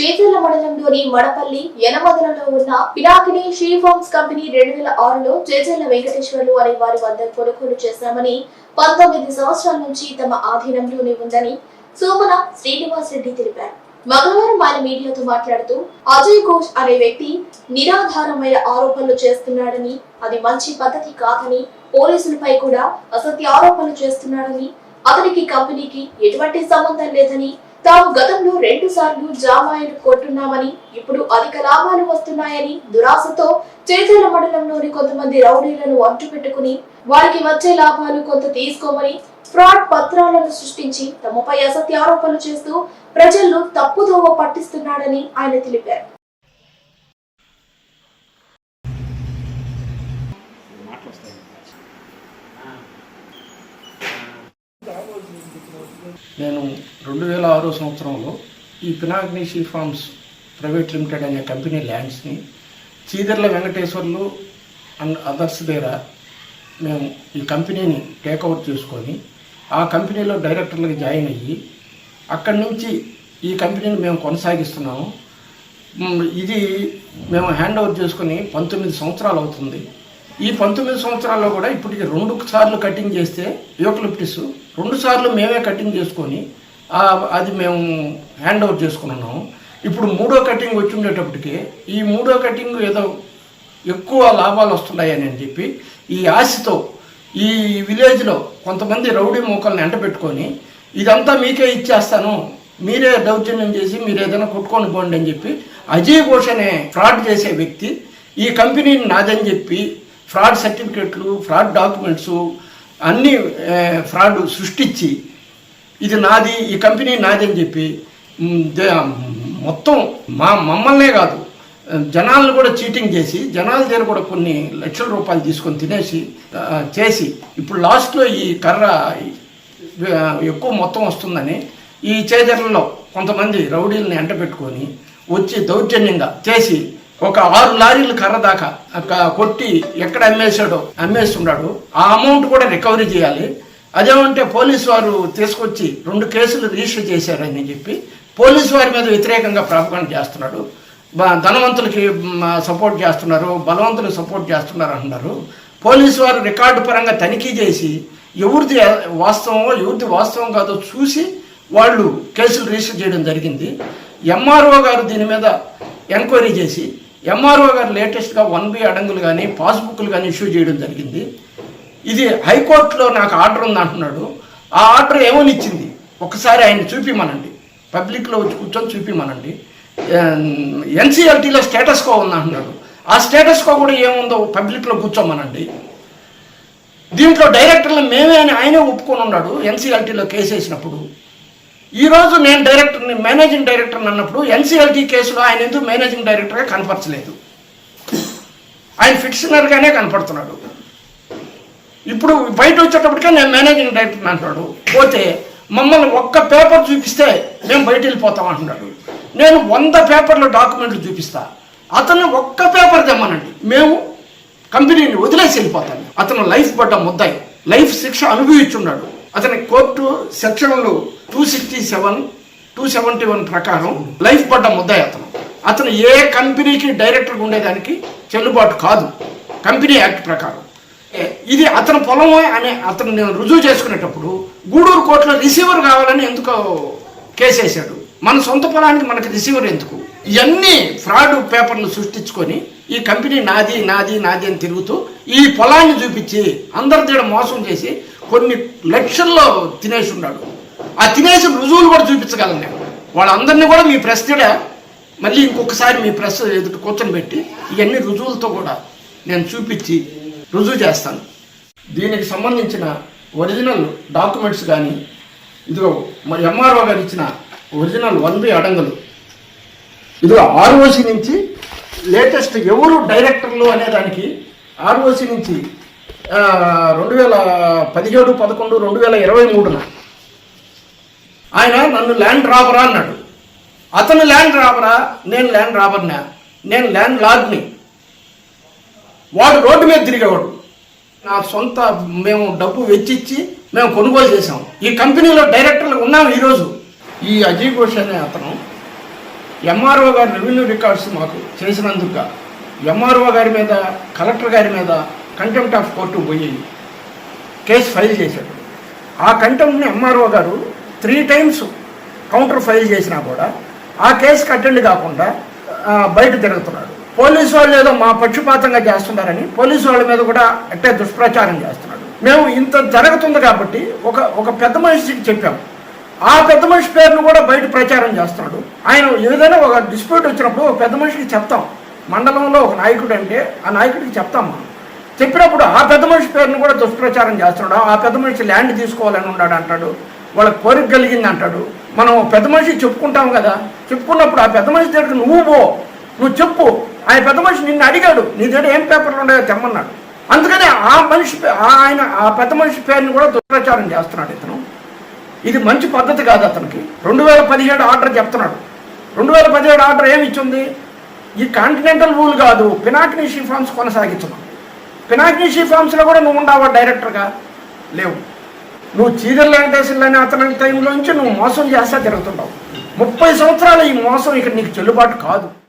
చేతుల మండలంలోని మడపల్లి యనమదలలో ఉన్న పినాకిని షీ ఫార్మ్స్ కంపెనీ రెండు వేల ఆరులో చేజల్ల వెంకటేశ్వర్లు అనే వారి వద్ద కొనుగోలు చేశామని పంతొమ్మిది సంవత్సరాల నుంచి తమ ఆధీనంలోనే ఉందని సోమన శ్రీనివాస్ రెడ్డి తెలిపారు. మంగళవారం ఆయన మీడియాతో మాట్లాడుతూ అజయ్ ఘోష్ అనే వ్యక్తి నిరాధారమైన ఆరోపణలు చేస్తున్నాడని అది మంచి పద్ధతి కాదని పోలీసులపై కూడా అసత్య ఆరోపణలు చేస్తున్నాడని అతనికి కంపెనీకి ఎటువంటి సంబంధం లేదని తాము గతంలో రెండు సార్లు జామాయిలు కొట్టున్నామని ఇప్పుడు అధిక లాభాలు వస్తున్నాయని దురాశతో చేజల మండలంలోని కొంతమంది రౌడీలను అంటు పెట్టుకుని వారికి వచ్చే లాభాలు కొంత తీసుకోమని ఫ్రాడ్ పత్రాలను సృష్టించి తమపై అసత్య ఆరోపణలు చేస్తూ ప్రజలను తప్పుదోవ పట్టిస్తున్నాడని ఆయన తెలిపారు. నేను రెండు వేల ఆరో సంవత్సరంలో ఈ పినాగ్నిషీ ఫార్మ్స్ ప్రైవేట్ లిమిటెడ్ అనే కంపెనీ ల్యాండ్స్ని చీదర్ల వెంకటేశ్వర్లు అండ్ అదర్స్ దగ్గర మేము ఈ కంపెనీని టేక్ఓవర్ చేసుకొని ఆ కంపెనీలో డైరెక్టర్లకు జాయిన్ అయ్యి అక్కడి నుంచి ఈ కంపెనీని మేము కొనసాగిస్తున్నాము. ఇది మేము హ్యాండ్ ఓవర్ చేసుకొని పంతొమ్మిది సంవత్సరాలు అవుతుంది. ఈ పంతొమ్మిది సంవత్సరాల్లో కూడా ఇప్పటికి రెండు సార్లు కటింగ్ చేస్తే యూకలిప్టిస్ రెండు సార్లు మేమే కటింగ్ చేసుకొని అది మేము హ్యాండ్ ఓవర్ చేసుకున్నాము ఇప్పుడు మూడో కటింగ్ వచ్చి ఉండేటప్పటికి ఈ మూడో కటింగ్ ఏదో ఎక్కువ లాభాలు వస్తున్నాయని అని చెప్పి ఈ ఆశతో ఈ విలేజ్లో కొంతమంది రౌడీ మూకల్ని ఎంటబెట్టుకొని ఇదంతా మీకే ఇచ్చేస్తాను. మీరే దౌర్జన్యం చేసి మీరు ఏదైనా కొట్టుకొని పోండి అని చెప్పి అజయ్ ఘోష్ అనే ఫ్రాడ్ చేసే వ్యక్తి ఈ కంపెనీని నాదని చెప్పి ఫ్రాడ్ సర్టిఫికెట్లు ఫ్రాడ్ డాక్యుమెంట్స్ అన్ని ఫ్రాడ్ సృష్టించి ఇది నాది ఈ కంపెనీ నాది అని చెప్పి మొత్తం మా మమ్మల్నే కాదు జనాలను కూడా చీటింగ్ చేసి జనాల దగ్గర కూడా కొన్ని లక్షల రూపాయలు తీసుకొని తినేసి చేసి ఇప్పుడు లాస్ట్లో ఈ కర్ర ఎక్కువ మొత్తం వస్తుందని ఈ చేజర్లలో కొంతమంది రౌడీలని ఎంటబెట్టుకొని వచ్చి దౌర్జన్యంగా చేసి ఒక ఆరు లారీలు కర్ర దాకా కొట్టి ఎక్కడ అమ్మేశాడో అమ్మేస్తున్నాడు. ఆ అమౌంట్ కూడా రికవరీ చేయాలి. అదేమంటే పోలీసు వారు తీసుకొచ్చి రెండు కేసులు రిజిస్టర్ చేశారని చెప్పి పోలీసు వారి మీద వ్యతిరేకంగా ప్రాపకాండ చేస్తున్నాడు. ధనవంతులకి సపోర్ట్ చేస్తున్నారు బలవంతులకు సపోర్ట్ చేస్తున్నారు అంటున్నారు. పోలీసు వారు రికార్డు పరంగా తనిఖీ చేసి ఎవరిది వాస్తవమో ఎవరిది వాస్తవం కాదో చూసి వాళ్ళు కేసులు రిజిస్టర్ చేయడం జరిగింది. ఎంఆర్ఓ గారు దీని మీద ఎంక్వైరీ చేసి ఎంఆర్ఓ గారు లేటెస్ట్గా వన్ బి అడంగులు కానీ పాస్బుక్లు కానీ ఇష్యూ చేయడం జరిగింది. ఇది హైకోర్టులో నాకు ఆర్డర్ ఉంది అంటున్నాడు. ఆ ఆర్డర్ ఏమని ఇచ్చింది? ఒకసారి ఆయన చూపిమనండి. పబ్లిక్లో వచ్చి కూర్చొని చూపిమనండి. ఎన్సీఎల్టీలో స్టేటస్ కో ఉంది అంటున్నాడు. ఆ స్టేటస్ కో కూడా ఏముందో పబ్లిక్లో కూర్చోమనండి. దీంట్లో డైరెక్టర్లు మేమే అని ఆయనే ఒప్పుకొని ఉన్నాడు ఎన్సీఎల్టీలో కేసు వేసినప్పుడు. ఈరోజు నేను డైరెక్టర్ని మేనేజింగ్ డైరెక్టర్ అన్నప్పుడు ఎన్సీఎల్టీ కేసులో ఆయన ఎందుకు మేనేజింగ్ డైరెక్టర్గా కనపరచలేదు? ఆయన ఫిక్షనర్గానే కనపడుతున్నాడు. ఇప్పుడు బయట వచ్చేటప్పటికే నేను మేనేజింగ్ డైరెక్టర్ అంటున్నాడు. పోతే మమ్మల్ని ఒక్క పేపర్ చూపిస్తే మేము బయట వెళ్ళిపోతాం అంటున్నాడు. నేను వంద పేపర్ల డాక్యుమెంట్లు చూపిస్తా. అతను ఒక్క పేపర్ తెమ్మనండి. మేము కంపెనీని వదిలేసి వెళ్ళిపోతాను అతను లైఫ్ పడ్డ ముద్దాయి. లైఫ్ శిక్ష అనుభవించున్నాడు అతని కోర్టు సెక్షన్లు two sixty seven two seventy one ప్రకారం లైఫ్ పడ్డ ముద్దాయి అతను అతను ఏ కంపెనీకి డైరెక్టర్గా ఉండేదానికి చెల్లుబాటు కాదు. కంపెనీ యాక్ట్ ప్రకారం. ఏ- ఇది అతని పొలం అని అతను నేను రుజువు చేసుకునేటప్పుడు గూడూరు కోర్టులో రిసీవర్ కావాలని ఎందుకో కేసేశాడు మన సొంత పొలానికి మనకి రిసీవర్ ఎందుకు? ఇవన్నీ ఫ్రాడ్ పేపర్లు సృష్టించుకొని ఈ కంపెనీ నాది నాది నాది అని తిరుగుతూ ఈ పొలాన్ని చూపించి అందరి దగ్గర మోసం చేసి కొన్ని లక్షల్లో తినేసి ఉన్నాడు. ఆ తినేసిన రుజువులు కూడా చూపించగలను నేను. వాళ్ళందరినీ కూడా మీ ప్రెస్ దగ్గర మళ్ళీ ఇంకొకసారి మీ ప్రెస్ ఎదుటి కూర్చొని పెట్టి ఇవన్నీ రుజువులతో కూడా నేను చూపించి రుజువు చేస్తాను. దీనికి సంబంధించిన ఒరిజినల్ డాక్యుమెంట్స్ కానీ ఇదిగో మరి ఎంఆర్ఓ గారు ఇచ్చిన ఒరిజినల్ వన్ బి అడంగులు. ఇదిగో ఆర్ఓసి నుంచి లేటెస్ట్ ఎవరు డైరెక్టర్లు అనే దానికి ఆర్ఓసి నుంచి రెండు వేల పదిహేడు పదకొండు రెండు వేల ఇరవై మూడున ఆయన నన్ను ల్యాండ్ రాబరా అన్నాడు. అతను ల్యాండ్ రాబరా నేను ల్యాండ్ రాబర్నా? నేను ల్యాండ్ లాడ్ని వాడు రోడ్డు మీద తిరిగేవాడు. నా సొంత మేము డబ్బు వెచ్చిచ్చి మేము కొనుగోలు చేసాం ఈ కంపెనీలో డైరెక్టర్లు ఉన్నాం ఈరోజు. ఈ అజయ్ ఘోష్ అనే అతను ఎంఆర్ఓ గారి రెవెన్యూ రికార్డ్స్ మాకు చేసినందుకు ఎంఆర్ఓ గారి మీద కలెక్టర్ గారి మీద కంటెంప్ట్ ఆఫ్ కోర్టు పోయి కేసు ఫైల్ చేశాడు. ఆ కంటెంప్ట్ని ఎంఆర్ఓ గారు త్రీ టైమ్స్ కౌంటర్ ఫైల్ చేసినా కూడా ఆ కేసుకి అటెండ్ కాకుండా బయట తిరుగుతున్నాడు పోలీసు వాళ్ళు ఏదో మా పక్షపాతంగా చేస్తున్నారని పోలీసు వాళ్ళ మీద కూడా అట్టే దుష్ప్రచారం చేస్తున్నాడు మేము ఇంత జరుగుతుంది కాబట్టి ఒక ఒక పెద్ద మనిషికి చెప్పాం. ఆ పెద్ద మనిషి పేరును కూడా బయట ప్రచారం చేస్తున్నాడు. ఆయన ఏదైనా ఒక డిస్ప్యూట్ వచ్చినప్పుడు ఒక పెద్ద మనిషికి చెప్తాం. మండలంలో ఒక నాయకుడు అంటే ఆ నాయకుడికి చెప్తాం మనం. చెప్పినప్పుడు ఆ పెద్ద మనిషి పేరును కూడా దుష్ప్రచారం చేస్తున్నాడు. ఆ పెద్ద మనిషి ల్యాండ్ తీసుకోవాలని ఉన్నాడు అంటాడు. వాళ్ళ కోరిక కలిగింది అంటాడు. మనం పెద్ద మనిషి చెప్పుకుంటాం కదా చెప్పుకున్నప్పుడు ఆ పెద్ద మనిషి దగ్గర నువ్వు పో నువ్వు చెప్పు. ఆ పెద్ద మనిషి నిన్ను అడిగాడు నీ దగ్గర ఏం పేపర్లు ఉన్నాయో తెమ్మన్నాడు. అందుకని ఆ మనిషి పే- ఆ ఆయన ఆ పెద్ద మనిషి పేరుని కూడా దుష్ప్రచారం చేస్తున్నాడు ఇతను. ఇది మంచి పద్ధతి కాదు అతనికి. రెండు వేల పదిహేడు ఆర్డర్ చెప్తున్నాడు. రెండు వేల పదిహేడు ఆర్డర్ ఏమి ఇచ్చింది? ఈ కాంటినెంటల్ రూల్ కాదు పినాకినీ ఫార్మ్స్ కొనసాగించడం పినాకినీ ఫార్మ్స్లో కూడా నువ్వు ఉండవా డైరెక్టర్గా? లేవు. నువ్వు చీదర్ వెంకటేశ్వర్లు అనే అతని టైంలో నుంచి నువ్వు మోసం చేస్తా తిరుగుతున్నావు ముప్పై సంవత్సరాలు ఈ మోసం ఇక్కడ నీకు చెల్లుబాటు కాదు.